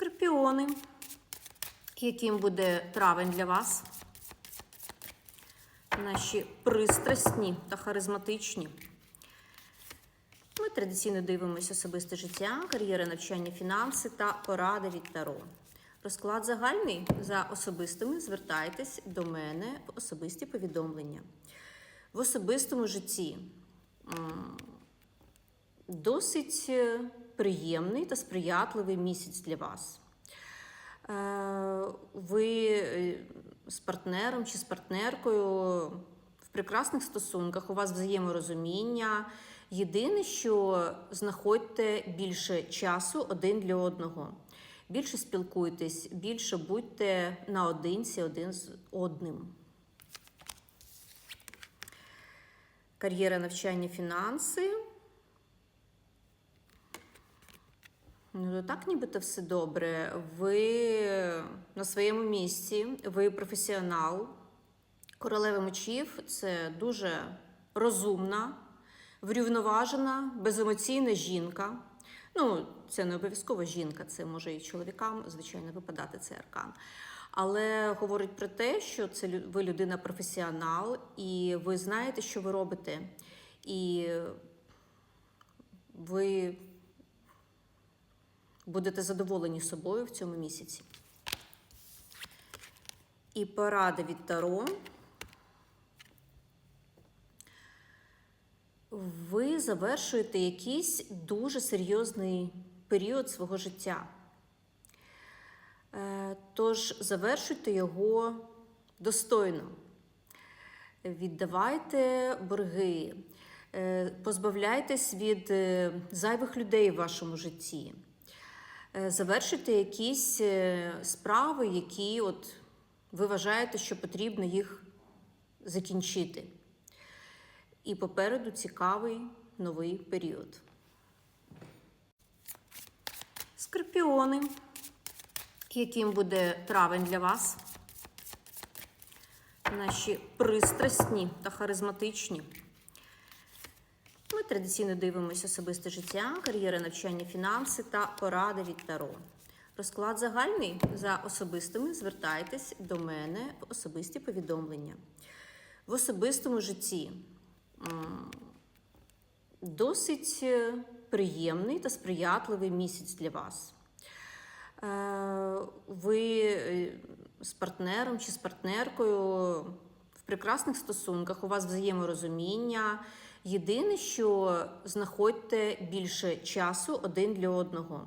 Скорпіони. Яким буде травень для вас? Наші пристрасні та харизматичні. Ми традиційно дивимося особисте життя, кар'єра, навчання, фінанси та поради від Таро. Розклад загальний за особистими. Звертайтесь до мене в особисті повідомлення. В особистому житті досить е, приємний та сприятливий місяць для вас. Е, Ви е, з партнером чи з партнеркою в прекрасних стосунках, у вас взаєморозуміння. Єдине, що знаходьте більше часу один для одного. Більше спілкуйтесь, більше будьте наодинці один з одним. Кар'єра, навчання, фінанси. Ну, так нібито все добре. Ви на своєму місці, ви професіонал. Королева мечів це дуже розумна, врівноважена, беземоційна жінка. Ну, це не обов'язково жінка, це може і чоловікам, звичайно, випадати цей аркан. Але говорить про те, що це ви людина професіонал, і ви знаєте, що ви робите. І ви будете задоволені собою в цьому місяці. І порада від Таро. Ви завершуєте якийсь дуже серйозний період свого життя. Е, Тож завершуйте його достойно. Віддавайте борги, е, позбавляйтесь від е, зайвих людей в вашому житті. Е, Завершуйте якісь е, справи, які от ви вважаєте, що потрібно їх закінчити. І попереду цікавий новий період. Скорпіони. Яким буде травень для вас? Наші пристрасні та харизматичні. Ми традиційно дивимося особисте життя, кар'єра, навчання, фінанси та поради від Таро. Розклад загальний за особистими. Звертайтесь до мене в особисті повідомлення. В особистому житті досить е, приємний та сприятливий місяць для вас. Е, Ви е, з партнером чи з партнеркою в прекрасних стосунках, у вас взаєморозуміння. Єдине, що знаходьте більше часу один для одного.